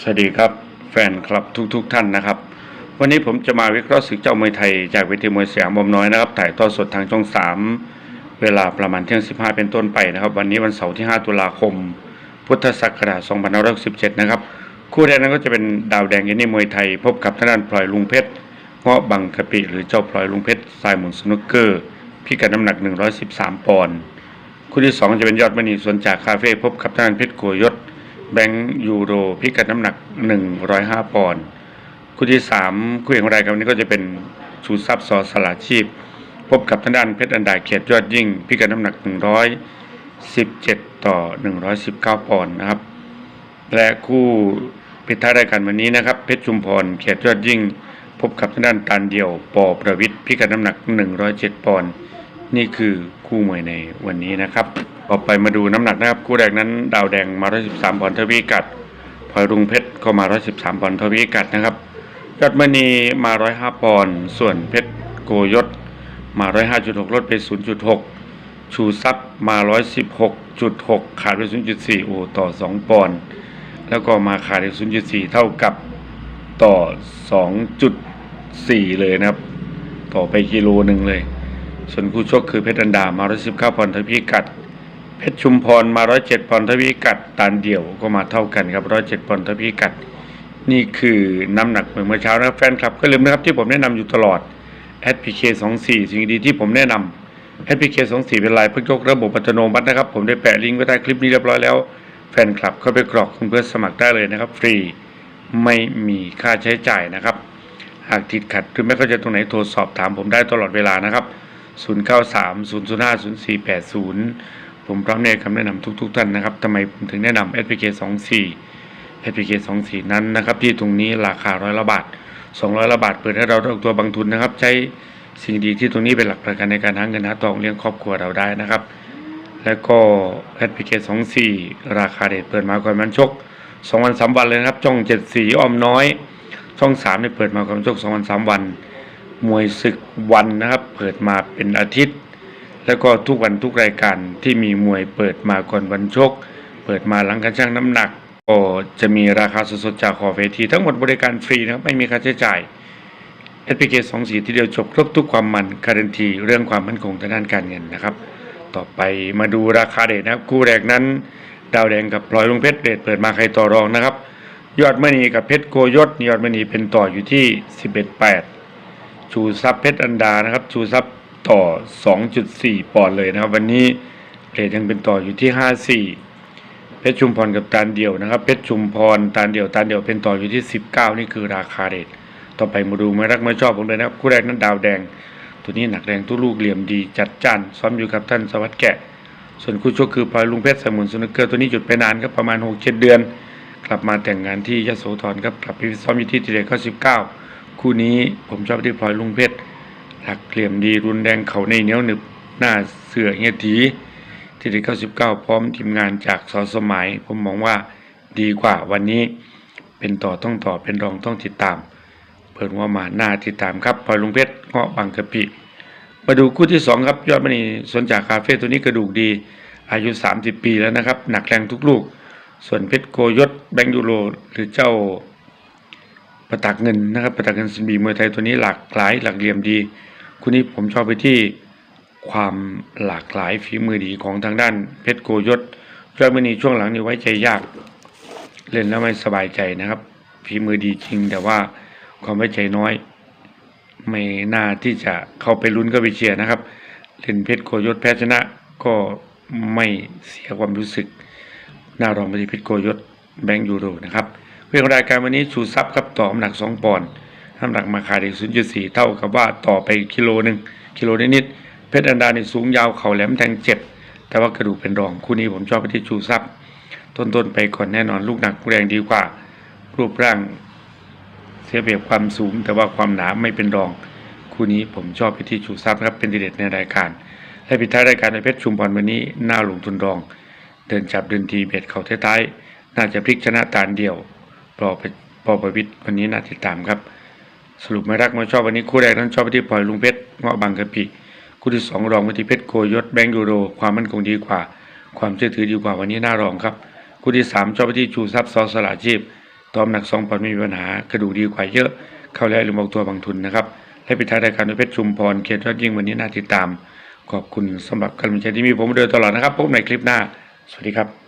สวัสดีครับแฟนคลับทุกๆทท่านนะครับ วันนี้ผมจะมาวิเคราะห์ศึกเจ้ามวยไทยจากเวทีมวยสยามบอมน้อยนะครับถ่ายทอดสดทางช่อง 3 เวลาประมาณเที่ยง 15 เป็นต้นไปนะครับ วันนี้วันเสาร์ที่ 5 ตุลาคม พุทธศักราช2517 นะครับ คู่แรกนั้นก็จะเป็นดาวแดงยินนี่มวยไทย พบกับทางด้านพลอยลุงเพชรเงาะบังกะปิ หรือเจ้าพลอยลุงเพชรสายหมุนสนุกเกอร์พิกัดน้ำหนัก 113 ปอนด์คู่ที่ 2 จะเป็นยอดมณีสวนจากคาเฟ่พบกับทางด้านเพชรโกยศ แบงค์ยูโรพิกัดน้ำหนัก 105 ปอนด์คู่ที่ 3 คู่เอกของรายการวันนี้ก็จะเป็นชูทรัพย์สอสลาชีพ พบกับทางด้านเพชรอันดาเขตยอดยิ่ง พิกัดน้ำหนัก 117 ต่อ 119 ปอนด์นะครับ และคู่ปิดท้ายรายการวันนี้นะครับ เพชรชุมพรเขตยอดยิ่ง พบกับทางด้านตานเดียวปอประวิทย์พิกัดน้ำหนัก 107 ปอนด์ นี่คือคู่มวยในวันนี้นะครับ ต่อไปมาดูน้ำหนักนะครับ คู่แรกนั้น ดาวแดงมา 113 ปอนด์ทวีกัดพลอยรุงเพชรก็มา 113 ปอนด์ทวีกัดนะครับยอดมณีมา 105 ปอนด์ส่วนเพชรโกยศมา 105.6 ลดไป 0.6 ชูซับมา 116.6 ขาดไป 0.4 โอต่อ 2 ปอนด์แล้วก็มาขาดอีก 0.4 เท่ากับต่อ 2.4 เลยนะครับ ต่อไปกิโลหนึ่งเลย ส่วนคู่ชกคือเพชรอันดามา119ปอนด์ทวีกัด เพชรชุมพรมา107ปอนด์ทวีกัดตานเดี่ยวก็มาเท่ากันครับ107ปอนด์ทวีกัด นี่คือน้ำหนักเมื่อเช้านะครับแฟนคลับก็ลืมนะครับที่ผมแนะนำอยู่ตลอด SPK 24สิ่งดีที่ผมแนะนำ SPK 24เป็นลายเพื่อยกระบบอัตโนมัตินะครับ ผมได้แปะลิงก์ไว้ใต้คลิปนี้เรียบร้อยแล้วแฟนคลับเข้าไปกรอกเพื่อสมัครได้เลยนะครับ ฟรีไม่มีค่าใช้จ่ายนะครับ หากติดขัดหรือไม่เข้าใจตรงไหนโทรสอบถามผมได้ตลอดเวลานะครับ 093 005 0480 ผมพร้อมในคำแนะนำทุกๆท่านนะครับทำไมผมถึงแนะนำ SPK 24 SPK 24 นั้นนะครับ ที่ตรงนี้ราคาร้อยละบาท 200ละบาทเปิดให้เราได้ออกตัวบางทุนนะครับ ใช้สิ่งดีที่ตรงนี้เป็นหลักประกันในการหาเงินหาทองเลี้ยงครอบครัวเราได้นะครับ แล้วก็ SPK 24 ราคาเด็ดเปิดมาก่อนมันชก2วัน3วันเลยนะครับช่อง7สีอ้อมน้อย ช่อง3เนี่ยเปิดมาก่อนมันชก2วัน3วัน มวยศึกวันนะครับ เปิดมาเป็นอาทิตย์ แล้วก็ทุกวันทุกรายการที่มีมวยเปิดมาก่อนวันชก เปิดมาหลังการชั่งน้ำหนัก ก็จะมีราคาสดๆจากขอเวทีทั้งหมดบริการฟรีนะครับไม่มีค่าใช้จ่าย SPK 2สีที่เดียวจบครบทุกความมันการันตีเรื่องความมั่นคงทางด้านการเงินนะครับ ต่อไปมาดูราคาเดทนะครับคู่แรกนั้น ดาวแดงกับพลอยลุงเพชรเดทเปิดมาใครต่อรองนะครับ ยอดมณีกับเพชรโกยศยอดมณีเป็นต่ออยู่ที่ 11.8 ชูซับเพชรอันดานะครับ ชูซับต่อ 2.4 ปอนด์เลยนะครับ วันนี้เรทยังเป็นต่ออยู่ที่ 54 เพชรชุมพรกับตานเดียวนะครับ เพชรชุมพรตานเดียวตานเดียวเป็นต่ออยู่ที่ 19 นี่คือราคาเรทต่อไปมาดูไม่รักไม่ชอบผมเลยนะครับคู่แรกนั้นดาวแดง ตัวนี้หนักแรงทุกลูกเหลี่ยมดีจัดจ้านซ้อมอยู่กับท่านสวัสดิ์แกะ ส่วนคู่ชกคือพลอยลุงเพชรสมุนสุนเกอร์ตัวนี้หยุดไปนานครับประมาณ6-7เดือน กลับมาแต่งงานที่ยโสธรครับกลับไปซ้อมอยู่ที่ทีเด็ก99 คู่นี้ผมชอบที่พลอยลุงเพชรหลักเหลี่ยมดีรุนแรงเขาในเหนียวหนึบหน้าเสือเฮียทีทีเด็ก99 พร้อมทีมงานจากสอสมัย ผมมองว่าดีกว่าวันนี้ เป็นต่อต้องต่อเป็นรองต้องติดตาม เพิ่นว่ามาหน้าติดตามครับพลอยลุงเพชรเงาะบางกะปิมาดูคู่ที่สองครับ ยอดมณีสวนจากคาเฟ่ตัวนี้กระดูกดี อายุ 30 ปีแล้วนะครับ หนักแรงทุกลูก ส่วนเพชรโกยศแบงค์ยูโรหรือเจ้า ประตักเงินนะครับประตักเงินสินบีมวยไทยตัวนี้หลากหลายหลักเหลี่ยมดีคู่นี้ผมชอบไปที่ความหลากหลายฝีมือดีของทางด้านเพชรโกยศยอดมณีช่วงหลังนี่ไว้ใจยาก เล่นแล้วไม่สบายใจนะครับฝีมือดีจริง แต่ว่าความไว้ใจน้อย ไม่น่าที่จะเข้าไปลุ้นก็ไปเชียร์นะครับเล่นเพชรโกยศแพ้ชนะก็ไม่เสียความรู้สึก หน้ารองไปที่เพชรโกยศแบงค์ยูโรนะครับ เรื่องรายการวันนี้ชูซับครับต่อน้ำหนัก 2 ปอนด์น้ำหนักมาขาดอีก0.4 เท่ากับว่าต่อไปกิโลหนึ่งกิโลนิดๆเพชรอันดาในสูงยาวเข่าแหลมแทงเจ็บ แต่ว่ากระดูกเป็นรองคู่นี้ผมชอบไปที่ชูซับต้นๆไปก่อนแน่นอนลูกหนักแรงดีกว่า รูปร่างเสียเปรียบความสูง แต่ว่าความหนาไม่เป็นรอง คู่นี้ผมชอบไปที่ชูซับครับเป็นดีเด็ดในรายการและปิดท้ายรายการในเพชรชุมพรวันนี้หน้าลงทุนรอง เดินจับเดินทีเบ็ดเข่าท้ายๆน่าจะพลิกชนะตาลเดียว ปอปปอประวิทย์วันนี้น่าติดตามครับ สรุปไม่รักไม่ชอบวันนี้คู่แรกนั้นชอบไปที่ปล่อยลุงเพชรเงาะบางกะปิคู่ที่สองรองไปที่เพชรโกยศแบงค์ยูโร ความมั่นคงดีกว่า ความเชื่อถือดีกว่าวันนี้น่ารองครับคู่ที่สามชอบไปที่ชูทรัพย์ซอสละชีพตอมหนักสองปอนด์ไม่มีปัญหากระดูกดีกว่าเยอะ เข้าแล้วลืมบอกตัวบางทุนนะครับและปิดท้ายรายการด้วยเพชรชุมพรเกียรติยอดยิ่งวันนี้น่าติดตาม ขอบคุณสำหรับกำลังใจที่มีผมมาโดยตลอดนะครับพบในคลิปหน้า สวัสดีครับ